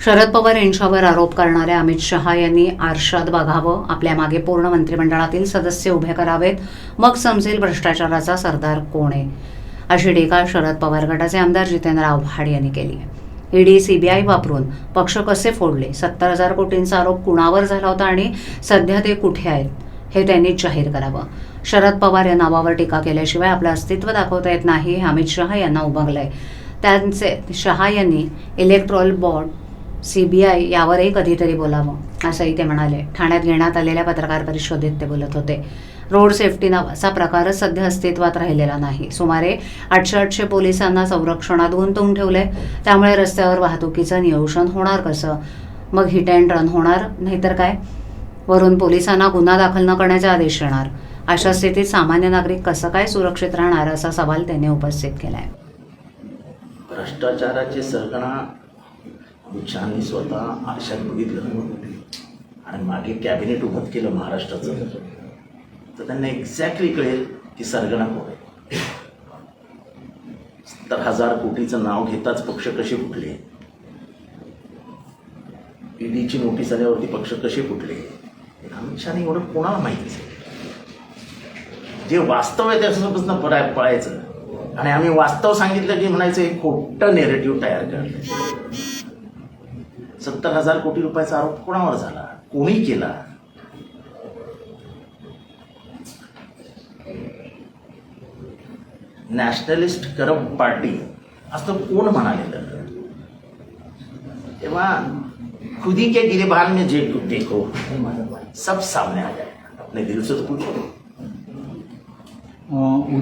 शरद पवार यांच्यावर आरोप करणाऱ्या अमित शहा यांनी आरशात बघावं आपल्या मागे पूर्ण मंत्रिमंडळातील सदस्य उभे करावेत मग समजेल भ्रष्टाचाराचा सरदार कोण आहे. अशी टीका शरद पवार गटाचे आमदार जितेंद्र आव्हाड यांनी केली आहे. ईडी सीबीआय वापरून पक्ष कसे फोडले? सत्तर हजार कोटींचा आरोप कुणावर झाला होता आणि सध्या ते कुठे आहेत? हे त्यांनी जाहीर करावं. शरद पवार या नावावर टीका केल्याशिवाय आपलं अस्तित्व दाखवता येत नाही हे अमित शहा यांना उमगलंय. त्यांचे शहा यांनी इलेक्ट्रॉल बॉर्ड सीबीआय यावरही कधीतरी बोलावं असंही ते म्हणाले. ठाण्यात घेण्यात आलेल्या पत्रकार परिषदेत ते बोलत होते. रोड सेफ्टी नावाचा प्रकारच सध्या अस्तित्वात राहिलेला नाही. सुमारे आठशे आठशे पोलिसांना संरक्षणात गुंतवून ठेवलंय. त्यामुळे रस्त्यावर वाहतुकीचं नियोजन होणार कसं? मग हिट अँड रन होणार? नाहीतर काय? वरून पोलिसांना गुन्हा दाखल न करण्याचे आदेश येणार. अशा स्थितीत सामान्य नागरिक कसं काय सुरक्षित राहणार असा सवाल त्यांनी उपस्थित केला आहे भ्रष्टाचाराची सरगणा अमित स्वतः आरशात बघितलं आणि मागे कॅबिनेट उभं केलं महाराष्ट्राचं. तर त्यांना एक्झॅक्टली कळेल की सरगणा कोण आहे. सत्तर हजार कोटीचं नाव घेताच पक्ष कसे फुटले? ईडीची नोटीस आल्यावरती पक्ष कसे फुटले? अमित शहाने एवढं कोणाला माहिती आहे जे वास्तव आहे त्याच्यापासून पळाय पळायचं. आणि आम्ही वास्तव सांगितलं की म्हणायचं एक खोटं नेरेटिव्ह तयार करणं सत्तर हजार कोटी रुपयाचा आरोप कोणावर झाला? कोणी केला? Nationalist corrupt party. असं कोण म्हणालेलं? तेव्हा खुदी के गिरेबान में जे देखो. सब सामने आ जाए. अपने दिल से तो पूछो.